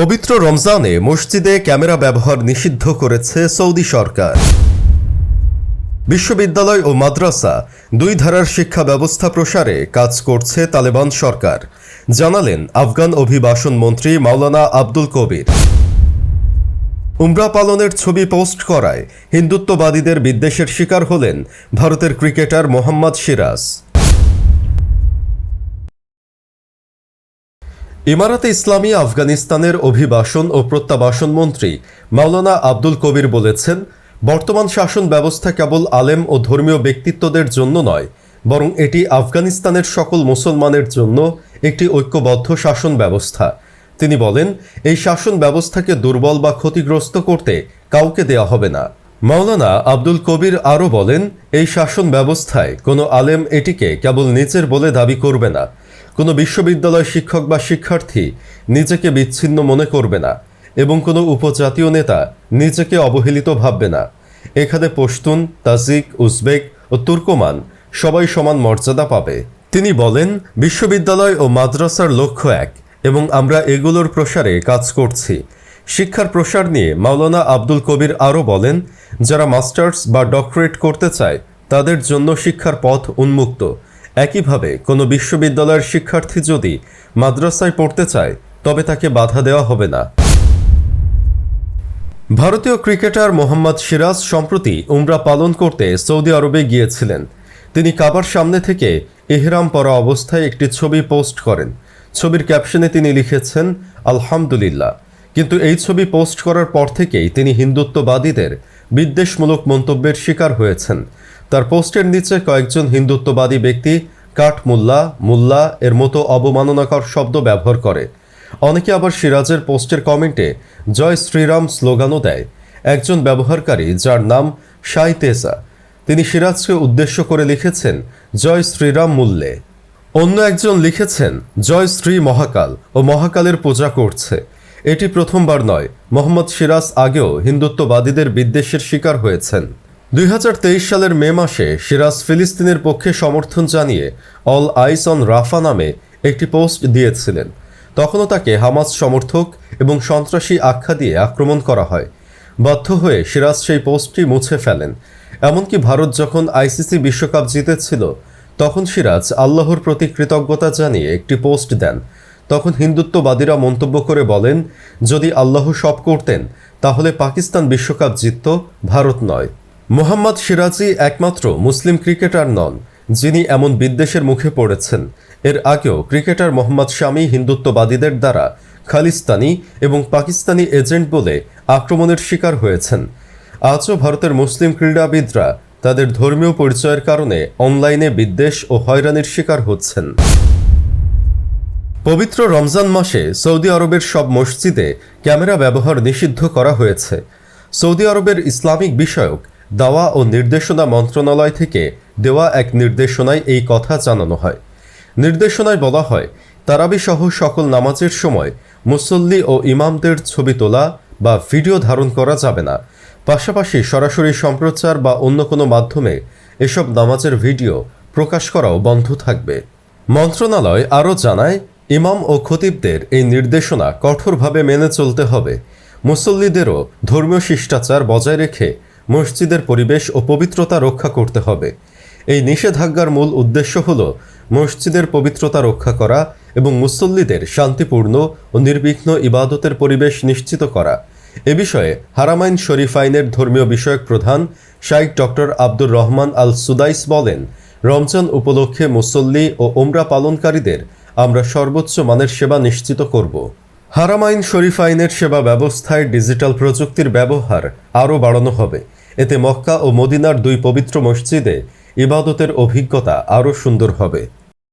পবিত্র রমজানে মসজিদে ক্যামেরা ব্যবহার নিষিদ্ধ করেছে সৌদি সরকার। বিশ্ববিদ্যালয় ও মাদ্রাসা দুই ধারার শিক্ষা ব্যবস্থা প্রসারে কাজ করছে তালেবান সরকার, জানালেন আফগান অভিবাসন মন্ত্রী মাওলানা আব্দুল কবির। উমরা পালনের ছবি পোস্ট করায় হিন্দুত্ববাদীদের বিদ্বেষের শিকার হলেন ভারতের ক্রিকেটার মোহাম্মদ সিরাজ। ইমারাতে ইসলামী আফগানিস্তানের অভিবাসন ও প্রত্যাবাসন মন্ত্রী মাওলানা আব্দুল কবির বলেছেন, বর্তমান শাসন ব্যবস্থা কেবল আলেম ও ধর্মীয় ব্যক্তিত্বদের জন্য নয়, বরং এটি আফগানিস্তানের সকল মুসলমানের জন্য একটি ঐক্যবদ্ধ শাসন ব্যবস্থা। তিনি বলেন, এই শাসন ব্যবস্থাকে দুর্বল বা ক্ষতিগ্রস্ত করতে কাউকে দেওয়া হবে না। মাওলানা আব্দুল কবির আরও বলেন, এই শাসন ব্যবস্থায় কোনো আলেম এটিকে কেবল নিজের বলে দাবি করবে না কোনো বিশ্ববিদ্যালয় শিক্ষক বা শিক্ষার্থী নিজেকে বিচ্ছিন্ন মনে করবে না এবং কোনো উপজাতীয় নেতা নিজেকে অবহেলিত ভাববে না। এখানে পশতুন, তাজিক, উজবেক ও তুর্কমান সবাই সমান মর্যাদা পাবে। তিনি বলেন, বিশ্ববিদ্যালয় ও মাদ্রাসার লক্ষ্য এক এবং আমরা এগুলোর প্রসারে কাজ করছি। শিক্ষার প্রসার নিয়ে মাওলানা আব্দুল কবির আরও বলেন, যারা মাস্টার্স বা ডক্টরেট করতে চায়, তাদের জন্য শিক্ষার পথ উন্মুক্ত। একইভাবে কোনো বিশ্ববিদ্যালয়ের শিক্ষার্থী যদি মাদ্রাসায় পড়তে চায়, তবে তাকে বাধা দেওয়া হবে না। ভারতীয় ক্রিকেটার মোহাম্মদ সিরাজ সম্প্রতি উমরা পালন করতে সৌদি আরবে গিয়েছিলেন। তিনি কাবার সামনে থেকে এহরাম পরা অবস্থায় একটি ছবি পোস্ট করেন। ছবির ক্যাপশনে তিনি লিখেছেন, আলহামদুলিল্লাহ। কিন্তু এই ছবি পোস্ট করার পর থেকেই তিনি হিন্দুত্ববাদীদের বিদ্বেষমূলক মন্তব্যের শিকার হয়েছেন। তার পোস্টের নিচে কয়েকজন হিন্দুত্ববাদী ব্যক্তি কাঠ মুল্লা এর মতো অবমাননাকর শব্দ ব্যবহার করে। অনেকে আবার সিরাজের পোস্টের কমেন্টে জয় শ্রীরাম স্লোগানও দেয়। একজন ব্যবহারকারী যার নাম শাই তেসা তিনি সিরাজকে উদ্দেশ্য করে লিখেছেন, জয় শ্রীরাম মূল্যে অন্য একজন লিখেছেন, জয় শ্রী মহাকাল ও মহাকালের পূজা করছে। এটি প্রথমবার নয়, মোহাম্মদ সিরাজ আগেও হিন্দুত্ববাদীদের বিদ্বেষের শিকার হয়েছেন। দুই হাজার তেইশ সালের মে মাসে সিরাজ ফিলিস্তিনের পক্ষে সমর্থন জানিয়ে অল আইস অন রাফা নামে একটি পোস্ট দিয়েছিলেন। তখনও তাকে হামাস সমর্থক এবং সন্ত্রাসী আখ্যা দিয়ে আক্রমণ করা হয়। বাধ্য হয়ে সিরাজ সেই পোস্টটি মুছে ফেলেন। এমনকি ভারত যখন আইসিসি বিশ্বকাপ জিতেছিল, তখন সিরাজ আল্লাহর প্রতি কৃতজ্ঞতা জানিয়ে একটি পোস্ট দেন। তখন হিন্দুত্ববাদীরা মন্তব্য করে বলেন, যদি আল্লাহ সব করতেন, তাহলে পাকিস্তান বিশ্বকাপ জিতত, ভারত নয়। মোহাম্মদ সিরাজি একমাত্র মুসলিম ক্রিকেটার নন, যিনি এমন বিদ্বেষের মুখে পড়েছেন। এর আগেও ক্রিকেটার মোহাম্মদ শামী হিন্দুত্ববাদীদের দ্বারা খালিস্তানি এবং পাকিস্তানি এজেন্ট বলে আক্রমণের শিকার হয়েছেন। আজও ভারতের মুসলিম ক্রীড়াবিদরা তাদের ধর্মীয় পরিচয়ের কারণে অনলাইনে বিদ্বেষ ও হয়রানির শিকার হচ্ছেন। পবিত্র রমজান মাসে সৌদি আরবের সব মসজিদে ক্যামেরা ব্যবহার নিষিদ্ধ করা হয়েছে। সৌদি আরবের ইসলামিক বিষয়ক দাওয়া ও নির্দেশনা মন্ত্রণালয় থেকে দেওয়া এক নির্দেশনায় এই কথা জানানো হয়। নির্দেশনায় বলা হয় তারাবি সহ সকল নামাজের সময় মুসল্লি ও ইমামদের ছবি তোলা বা ভিডিও ধারণ করা যাবে না। পাশাপাশি সরাসরি সম্প্রচার বা অন্য কোনো মাধ্যমে এসব নামাজের ভিডিও প্রকাশ করাও বন্ধ থাকবে। মন্ত্রণালয় আরও জানায়, ইমাম ও খতিবদের এই নির্দেশনা কঠোরভাবে মেনে চলতে হবে। মুসল্লিদেরও ধর্মীয় শিষ্টাচার বজায় রেখে মসজিদের পরিবেশ ও পবিত্রতা রক্ষা করতে হবে। এই নিষেধাজ্ঞার মূল উদ্দেশ্য হল মসজিদের পবিত্রতা রক্ষা করা এবং মুসল্লিদের শান্তিপূর্ণ ও নির্বিঘ্ন ইবাদতের পরিবেশ নিশ্চিত করা। এ বিষয়ে হারামাইন শরীফাইনের ধর্মীয় বিষয়ক প্রধান শাইখ doctor Abdur Rahman al Sudais বলেন, রমজান উপলক্ষে মুসল্লি ও ওমরা পালনকারীদের আমরা সর্বোচ্চ মানের সেবা নিশ্চিত করব। হারামাইন শরীফ আইনের সেবা ব্যবস্থায় ডিজিটাল প্রযুক্তির ব্যবহার আরও বাড়ানো হবে। এতে মক্কা ও মদিনার দুই পবিত্র মসজিদে ইবাদতের অভিজ্ঞতা আরও সুন্দর হবে।